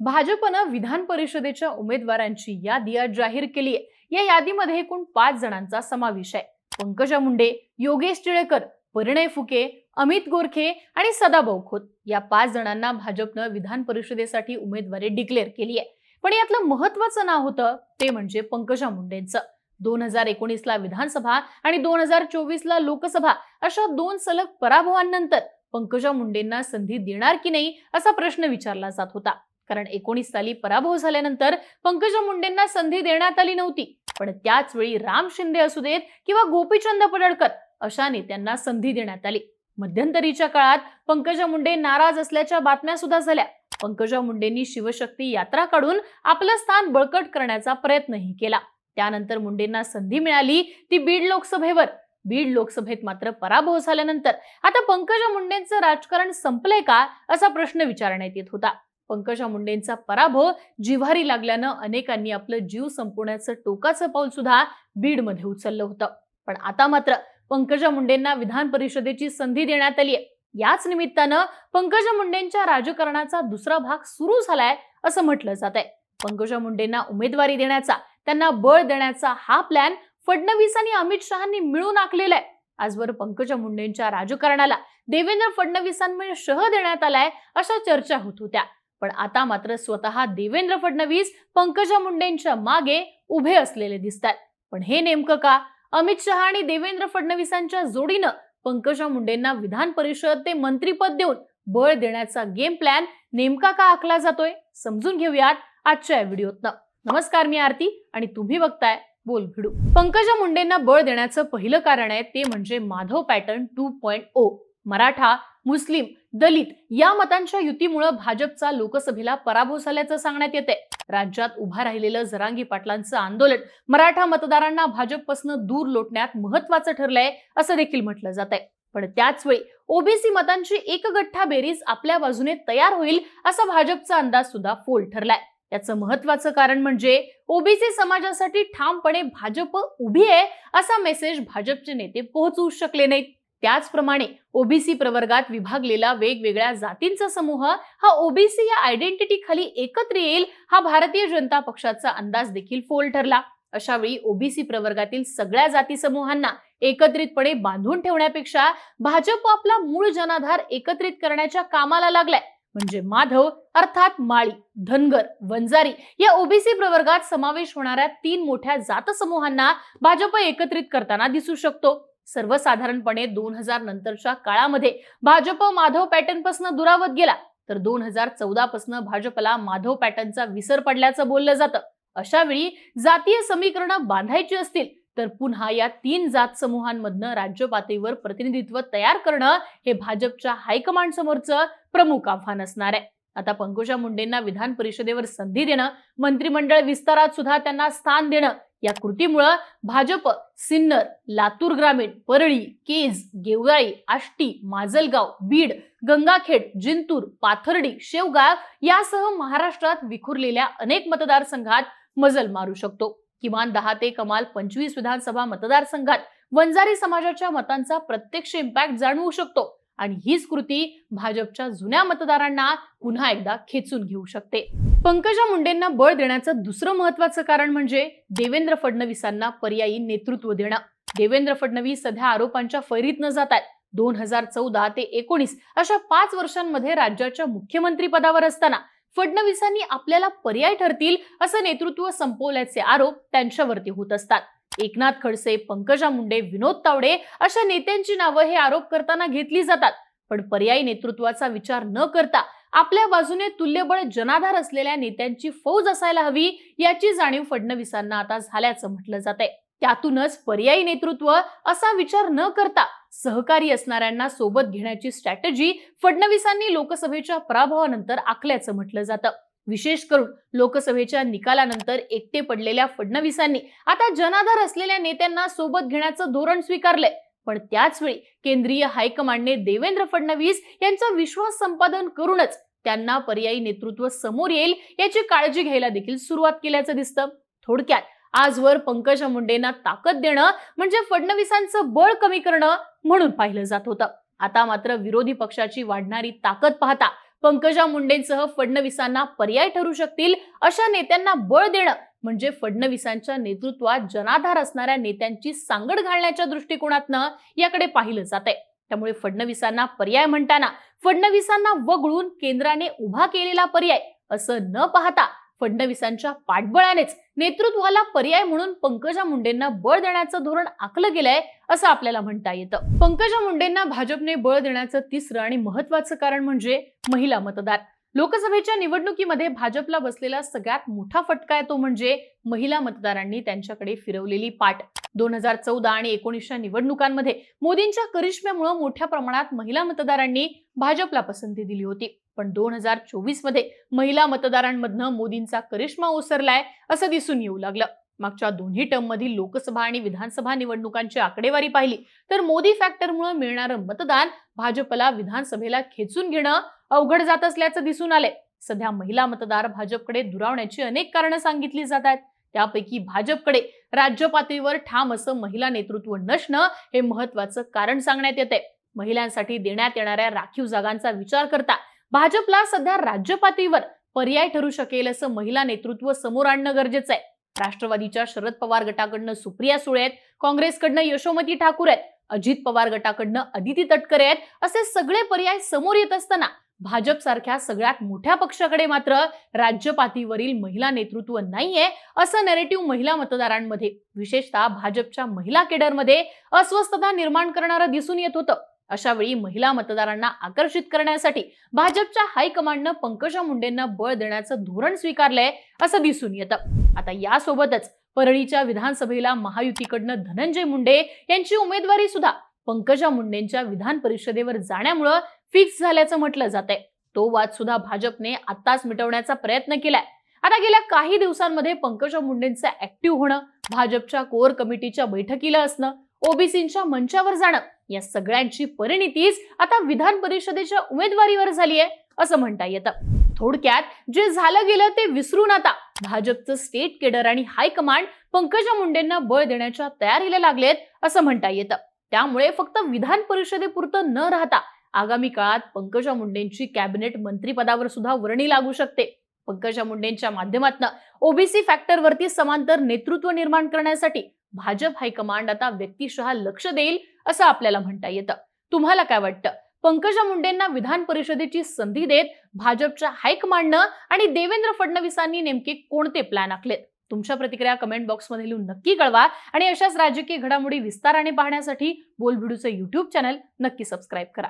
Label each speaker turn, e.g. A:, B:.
A: भाजपनं विधान परिषदेच्या उमेदवारांची यादी आज जाहीर केली आहे. या यादीमध्ये एकूण पाच जणांचा समावेश आहे. पंकजा मुंडे योगेश टिळेकर परिणय फुके अमित गोरखे आणि सदाभाऊ खोत या पाच जणांना भाजपनं विधान परिषदेसाठी उमेदवारी डिक्लेअर केली आहे. पण यातलं महत्वाचं नाव होतं ते म्हणजे पंकजा मुंडेंचं. दोन हजार एकोणीसला विधानसभा आणि दोन हजार चोवीसला लोकसभा अशा दोन सलग पराभवांनंतर पंकजा मुंडेंना संधी देणार की नाही असा प्रश्न विचारला जात होता. कारण एकोणीस साली पराभव झाल्यानंतर पंकजा मुंडेंना संधी देण्यात आली नव्हती. पण त्याच वेळी राम शिंदे असू देत किंवा गोपीचंद पडळकर अशा नेत्यांना संधी देण्यात आली. मध्यंतरीच्या काळात पंकजा मुंडे नाराज असल्याच्या बातम्या सुद्धा झाल्या. पंकजा मुंडेंनी शिवशक्ती यात्रा काढून आपलं स्थान बळकट करण्याचा प्रयत्नही केला. त्यानंतर मुंडेंना संधी मिळाली ती बीड लोकसभेवर. बीड लोकसभेत मात्र पराभव झाल्यानंतर आता पंकजा मुंडेंचं राजकारण संपलंय का असा प्रश्न विचारण्यात येत होता. पंकजा मुंडेंचा पराभव जिव्हारी लागल्यानं अनेकांनी आपलं जीव संपवण्याचं टोकाचं पाऊल सुद्धा बीडमध्ये उचललं होतं. पण आता मात्र पंकजा मुंडेंना विधान परिषदेची संधी देण्यात आली आहे. याच निमित्तानं पंकजा मुंडेंच्या राजकारणाचा दुसरा भाग सुरू झालाय असं म्हटलं जात आहे. पंकजा मुंडेंना उमेदवारी देण्याचा त्यांना बळ देण्याचा हा प्लॅन फडणवीस आणि अमित शहानी मिळून आखलेला आहे. आजवर पंकजा मुंडेंच्या राजकारणाला देवेंद्र फडणवीसांमुळे शह देण्यात आलाय अशा चर्चा होत होत्या. पण आता मात्र स्वतः देवेंद्र फडणवीस पंकजा मुंडेंच्या मागे उभे असलेले दिसतात पण हे नेमकं का? अमित शहा आणि देवेंद्र फडणवीसांच्या जोडीनं पंकजा मुंडेंना विधान परिषद ते मंत्रीपद देऊन बळ देण्याचा गेम प्लॅन नेमका का आखला जातोय? समजून घेऊयात आजच्या या व्हिडिओतनं. नमस्कार मी आरती आणि तुम्ही बघताय बोल भिडू. पंकजा मुंडेंना बळ देण्याचं पहिलं कारण आहे ते म्हणजे Madhav pattern two point O Maratha Muslim Dalit या मतांच्या युतीमुळे भाजपचा लोकसभेला पराभव झाल्याचं सांगण्यात येते राज्यात उभा राहिलेलं जरांगी पाटलांचं आंदोलन मराठा मतदारांना भाजपपासून दूर लोटण्यात महत्वाचं ठरलंय असं देखील म्हटलं जात आहे पण त्याच वेळी ओबीसी मतांची एकगठ्ठा बेरीज आपल्या बाजूने तयार होईल असा भाजपचा अंदाज सुद्धा फोल ठरलाय. याचं महत्वाचं कारण म्हणजे ओबीसी समाजासाठी ठामपणे भाजप उभी आहे असा मेसेज भाजपचे नेते पोहोचवू शकले नाहीत. त्याचप्रमाणे ओबीसी प्रवर्गात विभागलेला वेगवेगळ्या जातींचा समूह हा ओबीसी या आयडेंटिटी खाली एकत्र येईल हा भारतीय जनता पक्षाचा अंदाज देखील फोल ठरला. अशा वेळी ओबीसी प्रवर्गातील सगळ्या जाती समूहांना एकत्रितपणे बांधून ठेवण्यापेक्षा भाजप आपला मूळ जनाधार एकत्रित करण्याच्या कामाला लागलाय. म्हणजे माधव अर्थात माळी धनगर वंजारी या ओबीसी प्रवर्गात समावेश होणाऱ्या तीन मोठ्या जात समूहांना भाजप एकत्रित करताना दिसू शकतो. सर्वसाधारणपणे दोन हजार नंतरच्या काळामध्ये भाजप माधव पॅटर्नपासून दुरावत गेला. तर दोन हजार चौदा पासून भाजपला माधव पॅटर्नचा विसर पडल्याचं बोललं जातं. अशा वेळी जातीय समीकरणं बांधायची असतील तर पुन्हा या तीन जात समूहांमधनं राज्य पातळीवर प्रतिनिधित्व तयार करणं हे भाजपच्या हायकमांड समोरचं प्रमुख आव्हान असणार आहे. आता पंकजा मुंडेंना विधान परिषदेवर संधी देणं मंत्रिमंडळ विस्तारात सुद्धा त्यांना स्थान देणं या कृतीमुळं भाजप सिन्नर लातूर ग्रामीण परळी केज गेवराई आष्टी माजलगाव बीड गंगाखेड जिंतूर पाथर्डी शेवगाव यासह महाराष्ट्रात विखुरलेल्या अनेक मतदारसंघात मजल मारू शकतो. किमान दहा ते कमाल पंचवीस विधानसभा मतदारसंघात वंजारी समाजाच्या मतांचा प्रत्यक्ष इम्पॅक्ट जाणवू शकतो आणि हीच कृती भाजपच्या जुन्या मतदारांना पुन्हा एकदा खेचून घेऊ शकते. पंकजा मुंडेंना बळ देण्याचं दुसरं महत्वाचं कारण म्हणजे देवेंद्र फडणवीसांना पर्यायी नेतृत्व देणं. देवेंद्र फडणवीस सध्या आरोपांच्या फैरीत न जात आहेत दोन हजार चौदा ते एकोणीस अशा पाच वर्षांमध्ये राज्याच्या मुख्यमंत्री पदावर असताना फडणवीसांनी आपल्याला पर्याय ठरतील असं नेतृत्व संपवल्याचे आरोप त्यांच्यावरती होत असतात. एकनाथ खडसे पंकजा मुंडे विनोद तावडे अशा नेत्यांची नावं हे आरोप करताना घेतली जातात. पण पर्यायी नेतृत्वाचा विचार न करता आपल्या बाजूने तुल्यबळ जनाधार असलेल्या नेत्यांची फौज असायला हवी याची जाणीव फडणवीसांना आता झाल्याचं म्हटलं जात आहे त्यातूनच पर्यायी नेतृत्व असा विचार न करता सहकारी असणाऱ्यांना सोबत घेण्याची स्ट्रॅटेजी फडणवीसांनी लोकसभेच्या पराभवानंतर आखल्याचं म्हटलं जातं. विशेष करून लोकसभेच्या निकालानंतर एकटे पडलेल्या फडणवीसांनी आता जनाधार असलेल्या नेत्यांना सोबत घेण्याचं धोरण स्वीकारलंय. पण त्याच वेळी केंद्रीय हायकमांडने देवेंद्र फडणवीस यांचा विश्वास संपादन करूनच त्यांना पर्यायी नेतृत्व समोर येईल याची काळजी घ्यायला देखील सुरुवात केल्याचं दिसतं. थोडक्यात आजवर पंकजा मुंडेंना ताकद देणं म्हणजे फडणवीसांचं बळ कमी करणं म्हणून पाहिलं जात होतं. आता मात्र विरोधी पक्षाची वाढणारी ताकद पाहता पंकजा मुंडेंसह फडणवीसांना पर्याय ठरू शकतील अशा नेत्यांना बळ देणं म्हणजे फडणवीसांच्या नेतृत्वात जनाधार असणाऱ्या नेत्यांची सांगड घालण्याच्या दृष्टिकोनातनं याकडे पाहिलं जात आहे त्यामुळे फडणवीसांना पर्याय म्हणताना फडणवीसांना वगळून केंद्राने उभा केलेला पर्याय असं न पाहता फडणवीसांच्या पाठबळानेच नेतृत्वाला पर्याय म्हणून पंकजा मुंडेंना बळ देण्याचं धोरण आखलं गेलंय असं आपल्याला म्हणता येतं. पंकजा मुंडेंना भाजपने बळ देण्याचं तिसरं आणि महत्वाचं कारण म्हणजे महिला मतदार. लोकसभेच्या निवडणुकीमध्ये भाजपला बसलेला सगळ्यात मोठा फटका आहे तो म्हणजे महिला मतदारांनी त्यांच्याकडे फिरवलेली पाठ. दोन हजार चौदा आणि एकोणीसच्या निवडणुकांमध्ये मोदींच्या करिश्म्यामुळे मोठ्या प्रमाणात महिला मतदारांनी भाजपला पसंती दिली होती. पण दोन हजार चोवीसमध्ये महिला मतदारांमधनं मोदींचा करिश्मा ओसरलाय असं दिसून येऊ लागलं. मागच्या दोन्ही टर्ममधील लोकसभा आणि विधानसभा निवडणुकांची आकडेवारी पाहिली तर मोदी फॅक्टरमुळे मिळणारं मतदान भाजपला विधानसभेला खेचून घेणं अवघड जात असल्याचं दिसून आलंय. सध्या महिला मतदार भाजपकडे दुरावण्याची अनेक कारणं सांगितली जात आहेत. त्यापैकी भाजपकडे राज्य पातळीवर ठाम असं महिला नेतृत्व नसणं हे महत्वाचं कारण सांगण्यात येते महिलांसाठी देण्यात येणाऱ्या राखीव जागांचा विचार करता भाजपला सध्या राज्य पातळीवर पर्याय ठरू शकेल असं महिला नेतृत्व समोर आणणं गरजेचं आहे. राष्ट्रवादीच्या शरद पवार गटाकडनं सुप्रिया सुळे आहेत. काँग्रेसकडनं यशोमती ठाकूर आहेत. अजित पवार गटाकडनं अदिती तटकरे आहेत. असे सगळे पर्याय समोर येत असताना भाजपसारख्या सगळ्यात मोठ्या पक्षाकडे मात्र राज्य पातळीवरील महिला नेतृत्व नाहीये असं नेरेटिव्ह महिला मतदारांमध्ये विशेषतः भाजपच्या महिला केडरमध्ये अस्वस्थता निर्माण करणारं दिसून येत होतं. अशा वेळी महिला मतदारांना आकर्षित करण्यासाठी भाजपच्या हायकमांडनं पंकजा मुंडेंना बळ देण्याचं धोरण स्वीकारलंय असं दिसून येतं. आता यासोबतच परळीच्या विधानसभेला महायुतीकडनं धनंजय मुंडे यांची उमेदवारी सुद्धा पंकजा मुंडेंच्या विधान परिषदेवर जाण्यामुळं फिक्स झाल्याचं म्हटलं जात आहे तो वाद सुद्धा भाजपने आताच मिटवण्याचा प्रयत्न केलाय. आता गेल्या काही दिवसांमध्ये पंकजा मुंडेंचं ऍक्टिव्ह होणं भाजपच्या कोर कमिटीच्या बैठकीला असणं ओबीसींच्या मंचावर जाणं या सगळ्यांची परिणितीच आता विधान परिषदेच्या उमेदवारीवर झाली आहे असं म्हणता येतं. थोडक्यात जे झालं गेलं ते विसरून आता भाजपचं स्टेट केडर आणि हायकमांड पंकजा मुंडेंना बळ देण्याच्या तयारीला लागलेत असं म्हणता येतं. त्यामुळे फक्त विधान परिषदेपुरतं न राहता आगामी काळात पंकजा मुंडेंची कॅबिनेट मंत्रीपदावर सुद्धा वर्णी लागू शकते. पंकजा मुंडेंच्या माध्यमातून ओबीसी फॅक्टरवरती समांतर नेतृत्व निर्माण करण्यासाठी भाजप हायकमांड आता व्यक्तिशः लक्ष देईल असं आपल्याला म्हणता येतं. तुम्हाला काय वाटतं? पंकजा मुंडेंना विधान परिषदेची संधी देत भाजपच्या हायकमांडनं आणि देवेंद्र फडणवीसांनी नेमके कोणते प्लॅन आखलेत? तुमच्या प्रतिक्रिया कमेंट बॉक्समध्ये लिहून नक्की कळवा आणि अशाच राजकीय घडामोडी विस्ताराने पाहण्यासाठी बोलभिडूचं युट्यूब चॅनल नक्की सबस्क्राईब करा.